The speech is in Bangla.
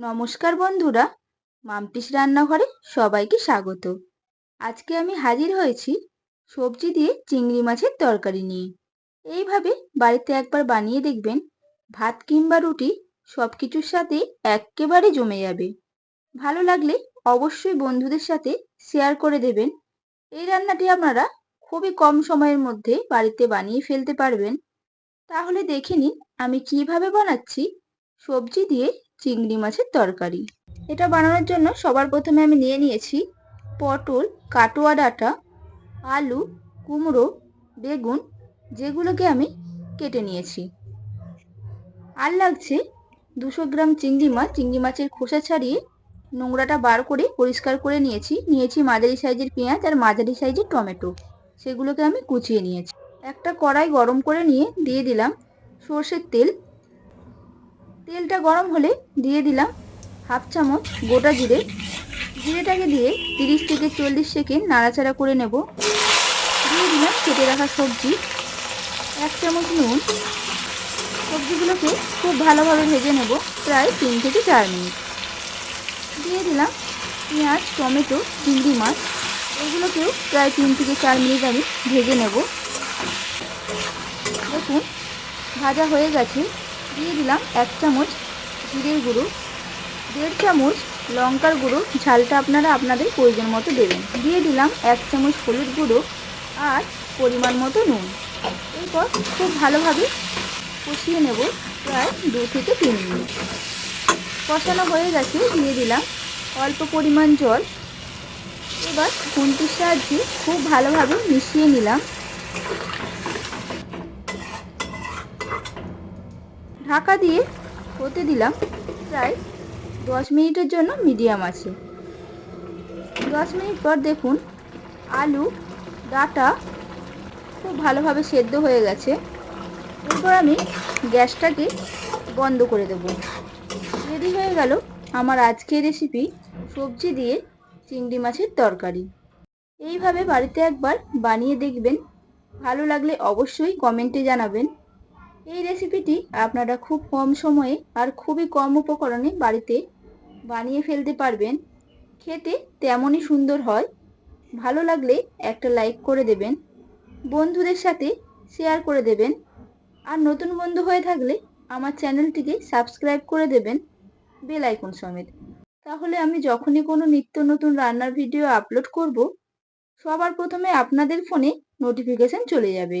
নমস্কার বন্ধুরা মাম্পিস রান্নাঘরে সবাইকে স্বাগত। আজকে আমি হাজির হয়েছি সবজি দিয়ে চিংড়ি মাছের তরকারি নিয়ে। এইভাবে বাড়িতে একবার বানিয়ে দেখবেন ভাত কিংবা রুটি সব কিছুর সাথে একেবারে জমে যাবে। ভালো লাগলে অবশ্যই বন্ধুদের সাথে শেয়ার করে দেবেন। এই রান্নাটি আপনারা খুবই কম সময়ের মধ্যে বাড়িতে বানিয়ে ফেলতে পারবেন। তাহলে দেখে নিন আমি কীভাবে বানাচ্ছি সবজি দিয়ে চিংড়ি মাছের তরকারি। এটা বানানোর জন্য সবার প্রথমে আমি নিয়ে নিয়েছি পটল, কাটোয়া ডাঁটা, আলু, কুমড়ো, বেগুন, যেগুলোকে আমি কেটে নিয়েছি। আর লাগছে দুশো গ্রাম চিংড়ি মাছ। চিংড়ি মাছের খোসা ছাড়িয়ে নোংরাটা বার করে পরিষ্কার করে নিয়েছি। নিয়েছি মাঝারি সাইজের পেঁয়াজ আর মাঝারি সাইজের টমেটো। সেগুলোকে আমি কুচিয়ে নিয়েছি। একটা কড়াই গরম করে নিয়ে দিয়ে দিলাম সর্ষের তেল। তেলটা গরম হলে দিয়ে দিলাম হাফ চামচ গোটা জিরে। জিরেটাকে দিয়ে তিরিশ থেকে চল্লিশ সেকেন্ড নাড়াচাড়া করে নেব। দিয়ে দিলাম কেটে রাখা সবজি। এক চামচ নুন। সবজিগুলোকে খুব ভালোভাবে ভেজে নেব প্রায় তিন থেকে চার মিনিট। দিয়ে দিলাম পেঁয়াজ, টমেটো, চিংড়ি মাছ। এগুলোকেও প্রায় তিন থেকে চার মিনিট আমি ভেজে নেব। দেখুন, ভাজা হয়ে গেছে। দিয়ে দিলাম এক চামচ জিরের গুঁড়ো, দেড় চামচ লঙ্কার গুঁড়ো, ঝালটা আপনারা আপনাদের প্রয়োজন মতো দেবেন। দিয়ে দিলাম এক চামচ হলুদ গুঁড়ো আর পরিমাণ মতো নুন। এরপর খুব ভালোভাবে কষিয়ে নেব প্রায় দু থেকে তিন মিনিট। কষানো হয়ে গেছে, দিয়ে দিলাম অল্প পরিমাণ জল। এবার খুন্তির সাহায্যে খুব ভালোভাবে মিশিয়ে নিলাম। ঢাকা দিয়ে হতে দিলাম প্রায় দশ মিনিটের জন্য মিডিয়াম আছে। দশ মিনিট পর দেখুন আলু, ডাটা খুব ভালোভাবে সেদ্ধ হয়ে গেছে। এরপর আমি গ্যাসটাকে বন্ধ করে দেব। রেডি হয়ে গেল আমার আজকের রেসিপি সবজি দিয়ে চিংড়ি মাছের তরকারি। এইভাবে বাড়িতে একবার বানিয়ে দেখবেন। ভালো লাগলে অবশ্যই কমেন্টে জানাবেন। এই রেসিপিটি আপনারা খুব কম সময়ে আর খুবই কম উপকরণে বাড়িতে বানিয়ে ফেলতে পারবেন। খেতে তেমনই সুন্দর হয়। ভালো লাগলে একটা লাইক করে দেবেন। বন্ধুদের সাথে শেয়ার করে দেবেন। আর নতুন বন্ধু হয়ে থাকলে আমার চ্যানেলটিকে সাবস্ক্রাইব করে দেবেন বেল আইকন সমেত। তাহলে আমি যখনই কোনো নিত্য নতুন রান্নার ভিডিও আপলোড করব, সবার প্রথমে আপনাদের ফোনে নোটিফিকেশান চলে যাবে।